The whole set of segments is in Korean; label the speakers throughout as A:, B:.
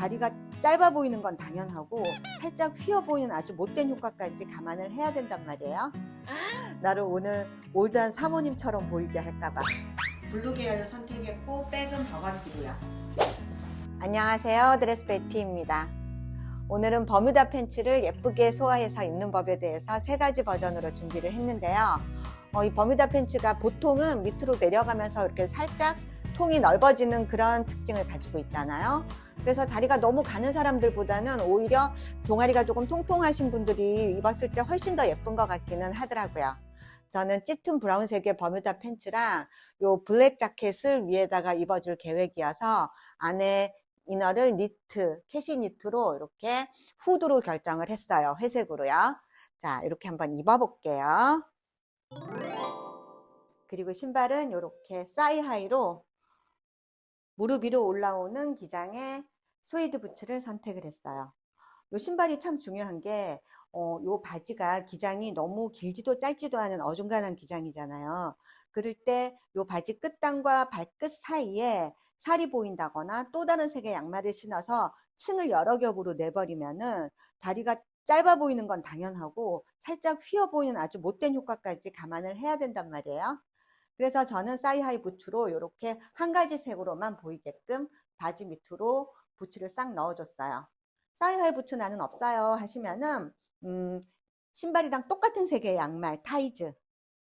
A: 다리가 짧아 보이는 건 당연하고 살짝 휘어 보이는 아주 못된 효과까지 감안을 해야 된단 말이에요. 나를 오늘 올드한 사모님처럼 보이게 할까봐. 블루 계열을 선택했고 백은 버건디고요. 안녕하세요. 드레스 베티입니다. 오늘은 버뮤다 팬츠를 예쁘게 소화해서 입는 법에 대해서 세 가지 버전으로 준비를 했는데요. 어, 이 버뮤다 팬츠가 보통은 밑으로 내려가면서 이렇게 살짝 통이 넓어지는 그런 특징을 가지고 있잖아요. 그래서 다리가 너무 가는 사람들보다는 오히려 종아리가 조금 통통하신 분들이 입었을 때 훨씬 더 예쁜 것 같기는 하더라고요. 저는 짙은 브라운색의 버뮤다 팬츠랑 요 블랙 자켓을 위에다가 입어줄 계획이어서 안에 이너를 니트, 캐시 니트로 이렇게 후드로 결정을 했어요. 회색으로요. 자, 이렇게 한번 입어볼게요. 그리고 신발은 이렇게 사이하이로 무릎 위로 올라오는 기장의 스웨이드 부츠를 선택을 했어요. 이 신발이 참 중요한 게, 어, 요 바지가 기장이 너무 길지도 짧지도 않은 어중간한 기장이잖아요. 그럴 때 요 바지 끝단과 발끝 사이에 살이 보인다거나 또 다른 색의 양말을 신어서 층을 여러 겹으로 내버리면은 다리가 짧아 보이는 건 당연하고 살짝 휘어 보이는 아주 못된 효과까지 감안을 해야 된단 말이에요. 그래서 저는 사이하이 부츠로 이렇게 한 가지 색으로만 보이게끔 바지 밑으로 부츠를 싹 넣어줬어요. 사이하이 부츠 나는 없어요 하시면은 음, 신발이랑 똑같은 색의 양말 타이즈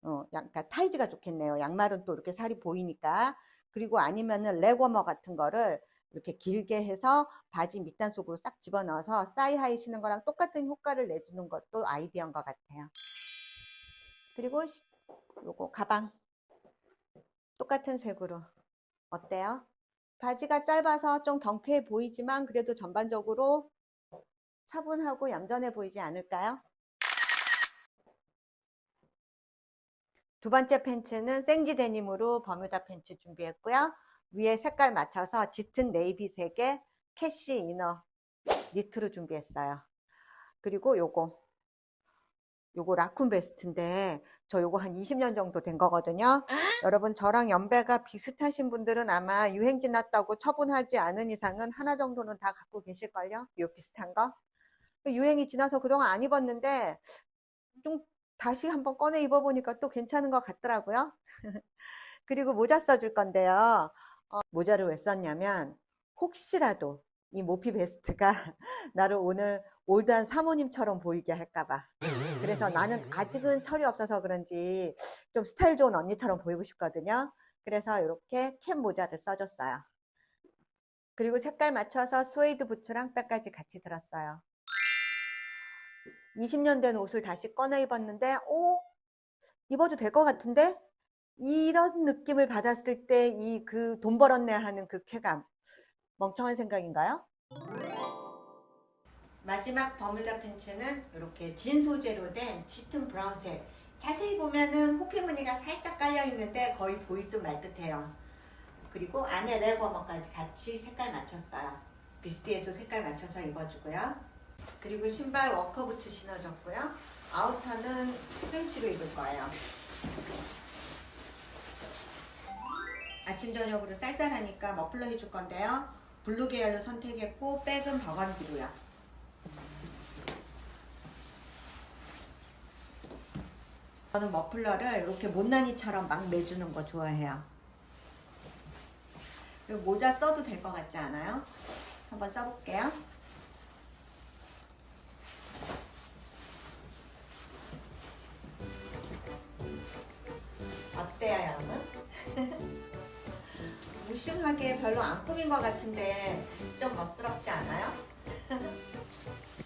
A: 어, 그러니까 타이즈가 좋겠네요. 양말은 또 이렇게 살이 보이니까 그리고 아니면은 레거머 같은 거를 이렇게 길게 해서 바지 밑단 속으로 싹 집어넣어서 사이하이 신는 거랑 똑같은 효과를 내주는 것도 아이디어인 것 같아요. 그리고 시- 요거 가방 똑같은 색으로 어때요? 바지가 짧아서 좀 경쾌해 보이지만 그래도 전반적으로 차분하고 얌전해 보이지 않을까요? 두 번째 팬츠는 생지 데님으로 버뮤다 팬츠 준비했고요. 위에 색깔 맞춰서 짙은 네이비색의 캐시 이너 니트로 준비했어요. 그리고 요거 요거 라쿤 베스트인데 저 요거 한 20년 정도 된 거거든요. 여러분 저랑 연배가 비슷하신 분들은 아마 유행 지났다고 처분하지 않은 이상은 하나 정도는 다 갖고 계실걸요? 요 비슷한 거. 유행이 지나서 그동안 안 입었는데 좀 다시 한번 꺼내 입어보니까 또 괜찮은 것 같더라고요. 그리고 모자 써줄 건데요. 어, 모자를 왜 썼냐면 혹시라도 이 모피 베스트가 나를 오늘 올드한 사모님처럼 보이게 할까봐. 그래서 나는 아직은 철이 없어서 그런지 좀 스타일 좋은 언니처럼 보이고 싶거든요. 그래서 이렇게 캡 모자를 써줬어요. 그리고 색깔 맞춰서 스웨이드 부츠랑 백까지 같이 들었어요. 20년 된 옷을 다시 꺼내 입었는데, 오, 입어도 될 것 같은데? 이런 느낌을 받았을 때 이 그 돈 벌었네 하는 그 쾌감. 멍청한 생각인가요? 마지막 버뮤다 팬츠는 이렇게 진 소재로 된 짙은 브라운색. 자세히 보면은 호피 무늬가 살짝 깔려 있는데 거의 보일 듯말 듯해요. 그리고 안에 레거머까지 같이 색깔 맞췄어요. 비스티에도 색깔 맞춰서 입어주고요. 그리고 신발 워커 부츠 신어줬고요. 아우터는 프렌치로 입을 거예요. 아침 저녁으로 쌀쌀하니까 머플러 해줄 건데요. 블루 계열로 선택했고 백은 버건디로요. 저는 머플러를 이렇게 못난이처럼 막 매주는 거 좋아해요. 그리고 모자 써도 될 것 같지 않아요? 한번 써볼게요. 무심하게 별로 안 꾸민 것 같은데 좀 멋스럽지 않아요?